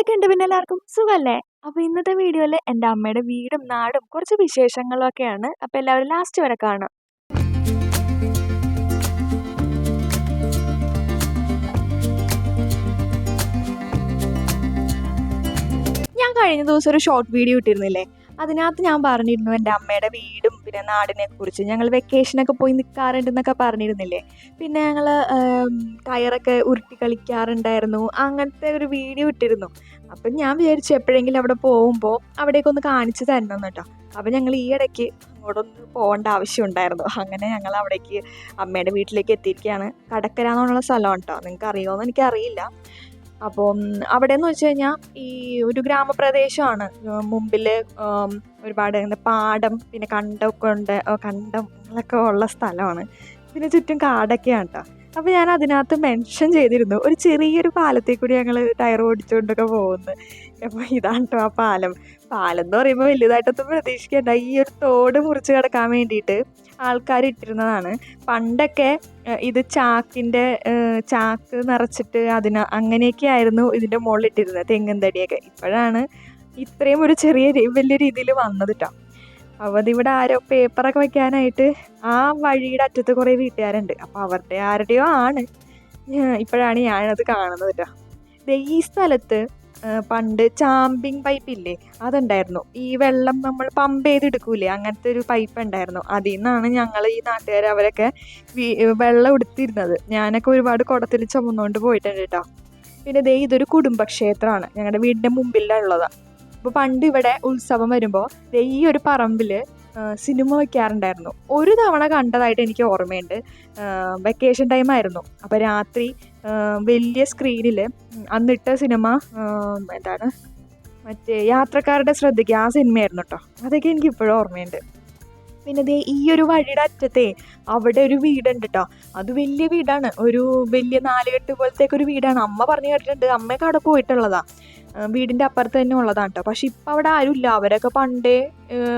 എന്തൊക്കെയുണ്ട് പിന്നെ എല്ലാവർക്കും? സുഖല്ലേ? അപ്പോൾ ഇന്നത്തെ വീഡിയോയിൽ എന്റെ അമ്മയുടെ വീടും നാടും കുറച്ച് വിശേഷങ്ങളും ഒക്കെയാണ് അപ്പോൾ എല്ലാവരും ലാസ്റ്റ് വരെ കാണാം. ഞാൻ കഴിഞ്ഞ ദിവസം ഒരു ഷോർട്ട് വീഡിയോ ഇട്ടിരുന്നില്ലേ? അതിനകത്ത് ഞാൻ പറഞ്ഞിരുന്നു എന്റെ അമ്മയുടെ വീടും പിന്നെ നാടിനെ കുറിച്ച്. ഞങ്ങൾ വെക്കേഷനൊക്കെ പോയി നിൽക്കാറുണ്ടെന്നൊക്കെ പറഞ്ഞിരുന്നില്ലേ? പിന്നെ ഞങ്ങൾ ടയറൊക്കെ ഉരുട്ടി കളിക്കാറുണ്ടായിരുന്നു. അങ്ങനത്തെ ഒരു വീഡിയോ ഇട്ടിരുന്നു. അപ്പം ഞാൻ വിചാരിച്ചു എപ്പോഴെങ്കിലും അവിടെ പോകുമ്പോൾ അവിടേക്ക് ഒന്ന് കാണിച്ചു തരണം കേട്ടോ അപ്പം ഞങ്ങൾ ഈ ഇടയ്ക്ക് അങ്ങോട്ടൊന്ന് പോകേണ്ട ആവശ്യമുണ്ടായിരുന്നു. അങ്ങനെ ഞങ്ങൾ അവിടേക്ക് അമ്മയുടെ വീട്ടിലേക്ക് എത്തിയിരിക്കുകയാണ്. കടക്കര എന്നുള്ള സ്ഥലമാണ് കേട്ടോ നിങ്ങൾക്ക് അറിയുമോ എന്ന് എനിക്കറിയില്ല. അപ്പം അവിടെ എന്ന് വെച്ച് കഴിഞ്ഞാൽ ഈ ഒരു ഗ്രാമപ്രദേശമാണ് മുമ്പിൽ ഒരുപാട് പാടം പിന്നെ കണ്ടമൊക്കെ ഉണ്ട്. കണ്ടം ഒക്കെ ഉള്ള സ്ഥലമാണ്. പിന്നെ ചുറ്റും കാടൊക്കെയാണ് കേട്ടോ അപ്പോൾ ഞാൻ അതിനകത്ത് മെൻഷൻ ചെയ്തിരുന്നു. ഒരു ചെറിയൊരു പാലത്തിൽ കൂടി ഞങ്ങൾ ടയർ ഓടിച്ചുകൊണ്ടൊക്കെ പോകുന്നു. അപ്പോൾ ഇതാണ് കേട്ടോ ആ പാലം. പാലം എന്ന് പറയുമ്പോൾ വലുതായിട്ടൊന്നും പ്രതീക്ഷിക്കേണ്ട. ഈ ഒരു തോട് മുറിച്ച് കിടക്കാൻ വേണ്ടിയിട്ട് ആൾക്കാർ ഇട്ടിരുന്നതാണ്. പണ്ടൊക്കെ ഇത് ചാക്കിന്റെ ചാക്ക് നിറച്ചിട്ട് അതിന് അങ്ങനെയൊക്കെ ആയിരുന്നു ഇതിന്റെ മുകളിൽ ഇട്ടിരുന്നത്. തെങ്ങും തടിയൊക്കെ. ഇപ്പോഴാണ് ഇത്രയും ഒരു ചെറിയ വലിയ രീതിയിൽ വന്നത് കേട്ടോ അപ്പോൾ അതിവിടെ ആരോ പേപ്പറൊക്കെ വെക്കാനായിട്ട് ആ വഴിയുടെ അറ്റത്ത് കുറേ വീട്ടുകാരുണ്ട്. അപ്പോൾ അവരുടെ ആരുടെയോ ആണ്. ഇപ്പോഴാണ് ഞാനത് കാണുന്നത് കേട്ടോ. ഈ സ്ഥലത്ത് പണ്ട് ചാമ്പിങ് പൈപ്പ് ഇല്ലേ അതുണ്ടായിരുന്നു. ഈ വെള്ളം നമ്മൾ പമ്പ് ചെയ്തെടുക്കൂലേ അങ്ങനത്തെ ഒരു പൈപ്പ് ഉണ്ടായിരുന്നു. അതിൽ നിന്നാണ് ഞങ്ങൾ ഈ നാട്ടുകാർ അവരൊക്കെ വെള്ളം എടുത്തിരുന്നത്. ഞാനൊക്കെ ഒരുപാട് കുടത്തിൽ ചുമന്നുകൊണ്ട് പോയിട്ടുണ്ട് കേട്ടോ. പിന്നെ ദേ ഇതൊരു കുടുംബക്ഷേത്രമാണ്. ഞങ്ങളുടെ വീടിന്റെ മുമ്പിലുള്ളതാണ് അപ്പോൾ പണ്ട് ഇവിടെ ഉത്സവം വരുമ്പോൾ ഈ ഒരു പറമ്പിൽ സിനിമ വെക്കാറുണ്ടായിരുന്നു. ഒരു തവണ കണ്ടതായിട്ട് എനിക്ക് ഓർമ്മയുണ്ട്. വെക്കേഷൻ ടൈം ആയിരുന്നു. അപ്പോൾ രാത്രി വലിയ സ്ക്രീനിൽ അന്നിട്ട സിനിമ എന്താണ് മറ്റേ യാത്രക്കാരുടെ ശ്രദ്ധയ്ക്ക് ആ സിനിമയായിരുന്നു കേട്ടോ അതൊക്കെ എനിക്ക് ഇപ്പോഴും ഓർമ്മയുണ്ട്. പിന്നെ ദേ ഈ ഒരു വഴിയുടെ അറ്റത്തെ അവിടെ ഒരു വീടുണ്ട് കേട്ടോ അത് വലിയ വീടാണ്. ഒരു വലിയ നാലുകെട്ട് പോലത്തേക്ക് ഒരു വീടാണ്. അമ്മ പറഞ്ഞു കേട്ടിട്ടുണ്ട്. അമ്മയൊക്കെ അവിടെ പോയിട്ടുള്ളതാണ് വീടിന്റെ അപ്പുറത്ത് തന്നെ ഉള്ളതാണ് കേട്ടോ പക്ഷെ ഇപ്പം അവിടെ ആരുമില്ല അവരൊക്കെ പണ്ടേ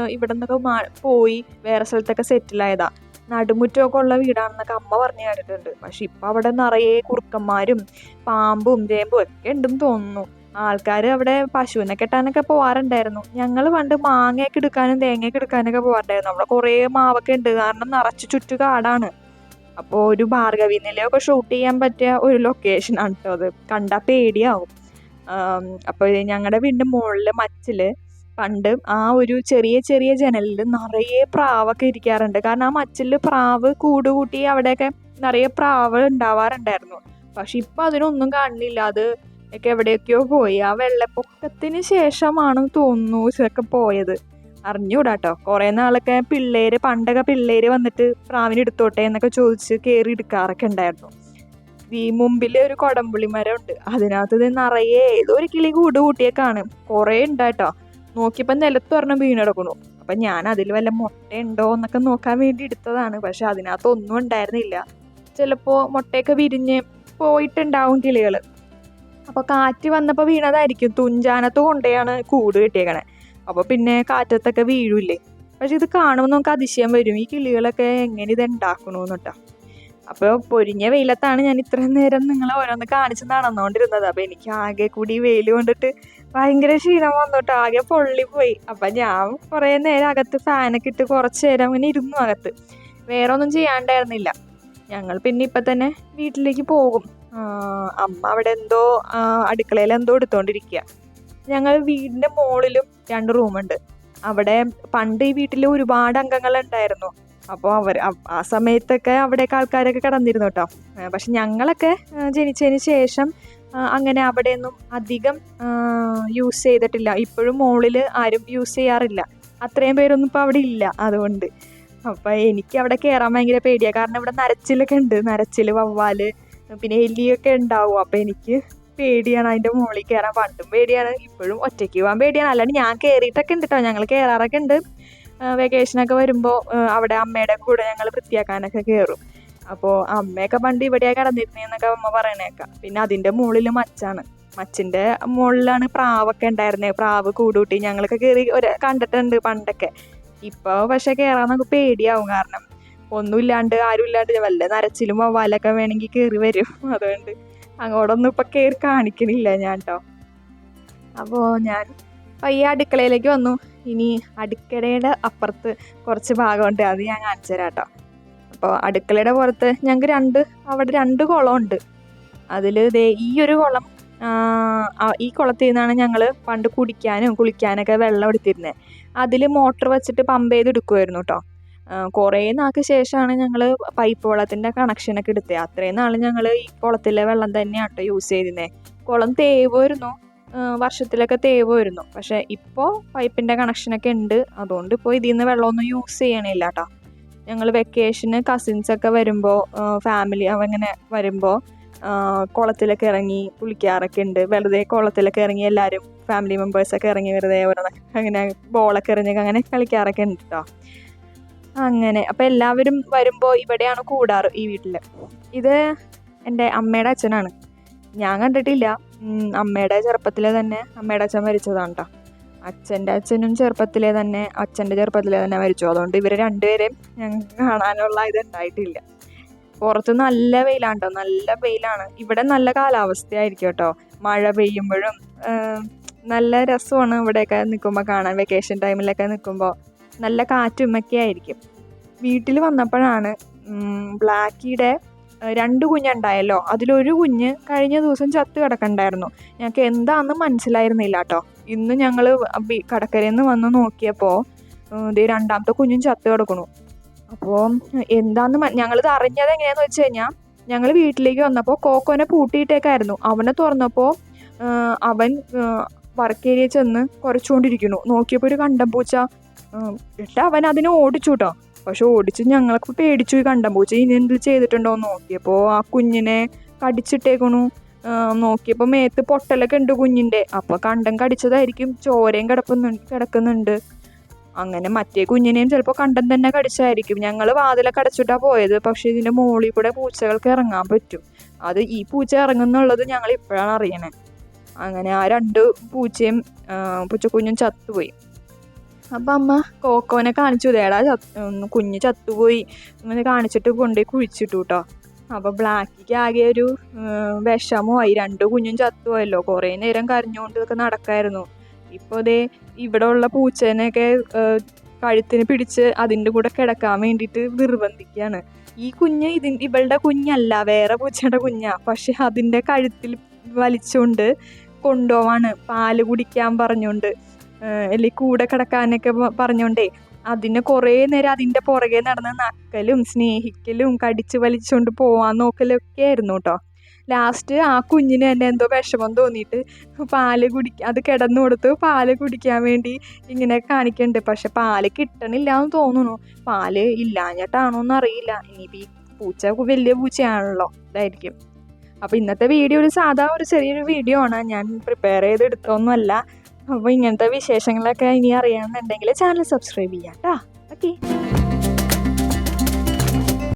ഇവിടെ നിന്നൊക്കെ പോയി വേറെ സ്ഥലത്തൊക്കെ സെറ്റിലായതാ നടുമുറ്റമൊക്കെ ഉള്ള വീടാണെന്നൊക്കെ അമ്മ പറഞ്ഞു കേട്ടിട്ടുണ്ട്. പക്ഷെ ഇപ്പം അവിടെ നിറയെ കുറുക്കന്മാരും പാമ്പും ചേമ്പും ഒക്കെ ഉണ്ടെന്ന് തോന്നുന്നു. ആൾക്കാർ അവിടെ പശുവിനെ കെട്ടാനൊക്കെ പോവാറുണ്ടായിരുന്നു. ഞങ്ങൾ പണ്ട് മാങ്ങയൊക്കെ എടുക്കാനും തേങ്ങയൊക്കെ എടുക്കാനൊക്കെ പോവാറുണ്ടായിരുന്നു. അവിടെ കുറേ മാവൊക്കെ ഉണ്ട്. കാരണം നിറച്ച് ചുറ്റു കാടാണ് അപ്പോൾ ഒരു ഭാർഗവി നിലയൊക്കെ ഷൂട്ട് ചെയ്യാൻ പറ്റിയ ഒരു ലൊക്കേഷൻ ആണ് കേട്ടോ അത്. കണ്ടാൽ പേടിയാവും. അപ്പോൾ ഞങ്ങളുടെ വീടിന്റെ മുകളിൽ മച്ചിൽ പണ്ട് ആ ഒരു ചെറിയ ചെറിയ ജനലിൽ നിറയെ പ്രാവൊക്കെ ഇരിക്കാറുണ്ട്. കാരണം ആ മച്ചിൽ പ്രാവ് കൂട് കൂട്ടി അവിടെയൊക്കെ നിറയെ പ്രാവ് ഉണ്ടാവാറുണ്ടായിരുന്നു. പക്ഷെ ഇപ്പം അതിനൊന്നും കാണുന്നില്ല അത് ഒക്കെ എവിടെയൊക്കെയോ പോയി. ആ വെള്ളപ്പൊക്കത്തിന് ശേഷമാണ് തോന്നുന്നു ഇതൊക്കെ പോയത്. അറിഞ്ഞൂടാ കേട്ടോ കുറേ നാളൊക്കെ പിള്ളേര് പണ്ടൊക്കെ പിള്ളേര് വന്നിട്ട് പ്രാവിനെടുത്തോട്ടെ എന്നൊക്കെ ചോദിച്ച് കയറി എടുക്കാറൊക്കെ ഉണ്ടായിരുന്നു. ഈ മുമ്പിൽ ഒരു കൊടമ്പുളി മരം ഉണ്ട് അതിനകത്ത് നിറയെ ഏതോ ഒരു കിളി കൂട് കൂട്ടിയേക്കാണ്. കുറേ ഉണ്ടായിട്ടോ. നോക്കിയപ്പോൾ നിലത്ത് പറഞ്ഞ വീണെടുക്കണു അപ്പം ഞാൻ അതിൽ വല്ല മുട്ട ഉണ്ടോ എന്നൊക്കെ നോക്കാൻ വേണ്ടി എടുത്തതാണ്. പക്ഷെ അതിനകത്ത് ഒന്നും ഉണ്ടായിരുന്നില്ല. ചിലപ്പോൾ മുട്ടയൊക്കെ വിരിഞ്ഞ് പോയിട്ടുണ്ടാവും കിളികൾ അപ്പോൾ കാറ്റ് വന്നപ്പോൾ വീണതായിരിക്കും. തുഞ്ചാനത്ത് കൊണ്ടേയാണ് കൂട് കിട്ടിയേക്കണേ. അപ്പോൾ പിന്നെ കാറ്റത്തൊക്കെ വീഴൂല്ലേ? പക്ഷെ ഇത് കാണുമ്പോൾ നമുക്ക് അതിശയം വരും. ഈ കിളികളൊക്കെ എങ്ങനെ ഇത് ഉണ്ടാക്കണമെന്നിട്ടാ അപ്പോൾ പൊരിഞ്ഞ വെയിലത്താണ് ഞാൻ ഇത്രയും നേരം നിങ്ങളെ ഓരോന്ന് കാണിച്ച് നടന്നുകൊണ്ടിരുന്നത് അപ്പോൾ എനിക്ക് ആകെ കൂടി വെയിൽ കൊണ്ടിട്ട് ഭയങ്കര ക്ഷീണം വന്നിട്ട്. ആകെ പൊള്ളിപ്പോയി അപ്പം ഞാൻ കുറേ നേരം അകത്ത് ഫാനൊക്കെ ഇട്ട് കുറച്ച് നേരം അങ്ങനെ ഇരുന്നു അകത്ത്. വേറെ ഒന്നും ചെയ്യാണ്ടായിരുന്നില്ല. ഞങ്ങൾ പിന്നെ ഇപ്പം തന്നെ വീട്ടിലേക്ക് പോകും. അമ്മ അവിടെ എന്തോ അടുക്കളയിൽ എന്തോ എടുത്തോണ്ടിരിക്കുക ഞങ്ങൾ വീടിന്റെ മുകളിലും രണ്ട് റൂമുണ്ട് അവിടെ പണ്ട് ഈ വീട്ടിൽ ഒരുപാട് അംഗങ്ങൾ ഉണ്ടായിരുന്നു അപ്പോൾ അവർ ആ സമയത്തൊക്കെ അവിടെയൊക്കെ ആൾക്കാരൊക്കെ കിടന്നിരുന്നു കേട്ടോ പക്ഷെ ഞങ്ങളൊക്കെ ജനിച്ചതിന് ശേഷം അങ്ങനെ അവിടെയൊന്നും അധികം യൂസ് ചെയ്തിട്ടില്ല. ഇപ്പോഴും മോളിൽ ആരും യൂസ് ചെയ്യാറില്ല. അത്രയും പേരൊന്നും ഇപ്പോൾ അവിടെ ഇല്ല അതുകൊണ്ട്. അപ്പോൾ എനിക്ക് അവിടെ കയറാൻ ഭയങ്കര പേടിയാണ് കാരണം ഇവിടെ നരച്ചിലൊക്കെ ഉണ്ട്. നരച്ചിൽ വവ്വാൽ പിന്നെ എലിയൊക്കെ ഉണ്ടാവും. അപ്പോൾ എനിക്ക് പേടിയാണ് അതിന്റെ മുകളിൽ കയറാൻ പണ്ടും പേടിയാണ്. ഇപ്പോഴും ഒറ്റയ്ക്ക് പോകാൻ പേടിയാണ്. അല്ലാണ്ട് ഞാൻ കയറിയിട്ടൊക്കെ ഉണ്ട് കേട്ടോ ഞങ്ങൾ കയറാറൊക്കെ ഉണ്ട്. വെക്കേഷനൊക്കെ വരുമ്പോൾ അവിടെ അമ്മയുടെ കൂടെ ഞങ്ങൾ വൃത്തിയാക്കാനൊക്കെ കയറും അപ്പോൾ അമ്മയൊക്കെ പണ്ട് ഇവിടെയാണ് കിടന്നിരുന്നേന്നൊക്കെ അമ്മ പറയണേക്കാം. പിന്നെ അതിന്റെ മുകളിൽ മച്ചാണ്. മച്ചിന്റെ മുകളിലാണ് പ്രാവൊക്കെ ഉണ്ടായിരുന്നത് പ്രാവ് കൂടുകൂട്ടി ഞങ്ങളൊക്കെ കയറി ഒരു കണ്ടിട്ടുണ്ട് പണ്ടൊക്കെ. ഇപ്പോൾ പക്ഷേ കയറാൻ നമുക്ക് പേടിയാവും കാരണം ഒന്നുമില്ലാണ്ട് ആരും ഇല്ലാണ്ട് വല്ല നരച്ചിലും വവ്വാലൊക്കെ വേണമെങ്കിൽ കയറി വരും. അതുകൊണ്ട് അങ്ങോട്ടൊന്നും ഇപ്പം കയറി കാണിക്കണില്ല ഞാൻ കേട്ടോ അപ്പോൾ ഞാൻ പയ്യെ അടുക്കളയിലേക്ക് വന്നു. ഇനി അടുക്കളയുടെ അപ്പുറത്ത് കുറച്ച് ഭാഗമുണ്ട്. അത് ഞാൻ കാണിച്ചു തരാം കേട്ടോ. അപ്പോൾ അടുക്കളയുടെ പുറത്ത് ഞങ്ങൾക്ക് രണ്ട് അവിടെ രണ്ട് കുളമുണ്ട്. അതിൽ ദേ ഈ ഒരു കുളം ഈ കുളത്തിൽ നിന്നാണ് ഞങ്ങൾ പണ്ട് കുടിക്കാനും കുളിക്കാനൊക്കെ വെള്ളം എടുത്തിരുന്നത് അതിൽ മോട്ടർ വെച്ചിട്ട് പമ്പ് ചെയ്ത് എടുക്കുമായിരുന്നു കേട്ടോ. കുറേ നാൾക്ക് ശേഷമാണ് ഞങ്ങൾ പൈപ്പ് വെള്ളത്തിന്റെ കണക്ഷനൊക്കെ എടുത്തത് അത്രയും നാൾ ഞങ്ങൾ ഈ കുളത്തിലെ വെള്ളം തന്നെയാണ് കേട്ടോ യൂസ് ചെയ്തിരുന്നത് കുളം തേവുമായിരുന്നു. വർഷത്തിലൊക്കെ തേവുമായിരുന്നു പക്ഷേ ഇപ്പോൾ പൈപ്പിന്റെ കണക്ഷനൊക്കെ ഉണ്ട്. അതുകൊണ്ട് ഇപ്പോൾ ഇതിൽ നിന്ന് വെള്ളമൊന്നും യൂസ് ചെയ്യണില്ല കേട്ടോ ഞങ്ങൾ വെക്കേഷന് കസിൻസൊക്കെ വരുമ്പോൾ ഫാമിലി അവങ്ങനെ വരുമ്പോൾ കുളത്തിലൊക്കെ ഇറങ്ങി കുളിക്കാറൊക്കെ ഉണ്ട്. വെറുതെ കുളത്തിലൊക്കെ ഇറങ്ങി എല്ലാവരും ഫാമിലി മെമ്പേഴ്സൊക്കെ ഇറങ്ങി വെറുതെ ഓരോ അങ്ങനെ ബോളൊക്കെ എറിഞ്ഞൊക്കെ അങ്ങനെ കളിക്കാറൊക്കെ ഉണ്ട് കേട്ടോ അങ്ങനെ. അപ്പോൾ എല്ലാവരും വരുമ്പോൾ ഇവിടെയാണ് കൂടാറ് ഈ വീട്ടിൽ ഇത് എന്റെ അമ്മയുടെ അച്ഛനാണ്. ഞാൻ കണ്ടിട്ടില്ല. അമ്മയുടെ ചെറുപ്പത്തിലെ തന്നെ അമ്മയുടെ അച്ഛൻ മരിച്ചതാണ് കേട്ടോ അച്ഛന്റെ അച്ഛനും ചെറുപ്പത്തിലെ തന്നെ അച്ഛന്റെ ചെറുപ്പത്തിലെ തന്നെ മരിച്ചു. അതുകൊണ്ട് ഇവരെ രണ്ടുപേരെയും ഞങ്ങൾക്ക് കാണാനുള്ള ഇത് ഉണ്ടായിട്ടില്ല. പുറത്ത് നല്ല വെയിലാണ് കേട്ടോ നല്ല വെയിലാണ്. ഇവിടെ നല്ല കാലാവസ്ഥയായിരിക്കും കേട്ടോ. മഴ പെയ്യുമ്പോഴും നല്ല രസമാണ് ഇവിടെയൊക്കെ നിൽക്കുമ്പോൾ കാണാൻ വെക്കേഷൻ ടൈമിലൊക്കെ നിൽക്കുമ്പോൾ നല്ല കാറ്റുമൊക്കെ ആയിരിക്കും. വീട്ടിൽ വന്നപ്പോഴാണ് ബ്ലാക്കിയുടെ രണ്ട് കുഞ്ഞുണ്ടായല്ലോ. അതിലൊരു കുഞ്ഞ് കഴിഞ്ഞ ദിവസം ചത്ത് കിടക്കണ്ടായിരുന്നു. ഞങ്ങൾക്ക് എന്താണെന്ന് മനസ്സിലായിരുന്നില്ല കേട്ടോ ഇന്ന് ഞങ്ങൾ കടക്കരയിൽ നിന്ന് വന്ന് നോക്കിയപ്പോൾ ഇത് രണ്ടാമത്തെ കുഞ്ഞും ചത്ത് കിടക്കണു അപ്പോൾ എന്താന്ന് ഞങ്ങളിത് അറിഞ്ഞത് എങ്ങനെയാണെന്ന് വെച്ച് കഴിഞ്ഞാൽ ഞങ്ങൾ വീട്ടിലേക്ക് വന്നപ്പോൾ കോക്കോനെ പൂട്ടിയിട്ടേക്കായിരുന്നു. അവനെ തുറന്നപ്പോൾ അവൻ വർക്ക് ഏരിയ ചെന്ന് കുറച്ചുകൊണ്ടിരിക്കുന്നു. നോക്കിയപ്പോൾ ഒരു കണ്ടം പൂച്ച എന്നിട്ട് അവൻ അതിനെ ഓടിച്ചു കേട്ടോ പക്ഷെ ഓടിച്ച് ഞങ്ങളൊക്കെ പേടിച്ചു പോയി കണ്ടം പൂച്ച ഇനി എന്ത് ചെയ്തിട്ടുണ്ടോ? നോക്കിയപ്പോൾ ആ കുഞ്ഞിനെ കടിച്ചിട്ടേക്കണു. നോക്കിയപ്പോൾ മേത്ത് പൊട്ടലൊക്കെ ഉണ്ട് കുഞ്ഞിന്റെ അപ്പോൾ കണ്ടം കടിച്ചതായിരിക്കും. ചോരയും കിടപ്പുന്നുണ്ട് കിടക്കുന്നുണ്ട്. അങ്ങനെ മറ്റേ കുഞ്ഞിനെയും ചിലപ്പോൾ കണ്ടം തന്നെ കടിച്ചായിരിക്കും. ഞങ്ങൾ വാതിലൊക്കെ അടച്ചിട്ടാണ് പോയത്. പക്ഷേ ഇതിന്റെ മുകളിൽ കൂടെ പൂച്ചകൾക്ക് ഇറങ്ങാൻ പറ്റും. അത് ഈ പൂച്ച ഇറങ്ങുന്നുള്ളത് ഞങ്ങൾ ഇപ്പോഴാണ് അറിയണേ. അങ്ങനെ ആ രണ്ട് പൂച്ചയും പൂച്ചക്കുഞ്ഞും ചത്തുപോയി. അപ്പം അമ്മ കോക്കോനെ കാണിച്ചു ഇതേടാ കുഞ്ഞ് ചത്തുപോയി. ഇങ്ങനെ കാണിച്ചിട്ട് കൊണ്ടുപോയി കുഴിച്ചിട്ടു കേട്ടോ അപ്പോൾ ബ്ലാക്കിക്ക് ആകെ ഒരു വിഷമമായി. രണ്ട് കുഞ്ഞും ചത്തുപോയല്ലോ. കുറേ നേരം കരഞ്ഞുകൊണ്ട് ഇതൊക്കെ നടക്കായിരുന്നു. ഇപ്പോൾ ദേ ഇവിടെ ഉള്ള പൂച്ചേനെയൊക്കെ കഴുത്തിന് പിടിച്ച് അതിന്റെ കൂടെ കിടക്കാൻ വേണ്ടിയിട്ട് നിർബന്ധിക്കുകയാണ്. ഈ കുഞ്ഞ് ഇതി ഇവളുടെ കുഞ്ഞല്ല വേറെ പൂച്ചയുടെ കുഞ്ഞാ. പക്ഷെ അതിന്റെ കഴുത്തിൽ വലിച്ചുകൊണ്ട് കൊണ്ടുപോവാണ്. പാൽ കുടിക്കാൻ പറഞ്ഞുകൊണ്ട്. അല്ലെങ്കിൽ കൂടെ കിടക്കാനൊക്കെ പറഞ്ഞോണ്ടേ അതിനെ കുറേ നേരം അതിന്റെ പുറകെ നടന്ന് നക്കലും സ്നേഹിക്കലും കടിച്ചു വലിച്ചുകൊണ്ട് പോവാൻ നോക്കലൊക്കെ ആയിരുന്നു കേട്ടോ ലാസ്റ്റ് ആ കുഞ്ഞിന് തന്നെ എന്തോ വിഷമം തോന്നിയിട്ട് പാൽ കുടിക്കുക അത് കിടന്നു കൊടുത്ത് പാൽ കുടിക്കാൻ വേണ്ടി ഇങ്ങനെ കാണിക്കുന്നുണ്ട് പക്ഷെ പാൽ കിട്ടണില്ല എന്ന് തോന്നുന്നു. പാൽ ഇല്ലാഞ്ഞിട്ടാണോ എന്ന് അറിയില്ല ഇനിയിപ്പോൾ ഈ പൂച്ച വലിയ പൂച്ചയാണല്ലോ ഇതായിരിക്കും. അപ്പോൾ ഇന്നത്തെ വീഡിയോ ഒരു സാധാ ഒരു ചെറിയൊരു വീഡിയോ ആണ്. ഞാൻ പ്രിപ്പയർ ചെയ്ത് എടുത്തൊന്നുമല്ല അപ്പോൾ ഇങ്ങനത്തെ വിശേഷങ്ങളൊക്കെ ഇനി അറിയണമെന്നുണ്ടെങ്കിൽ ചാനൽ സബ്സ്ക്രൈബ് ചെയ്യാം കേട്ടോ ഓക്കെ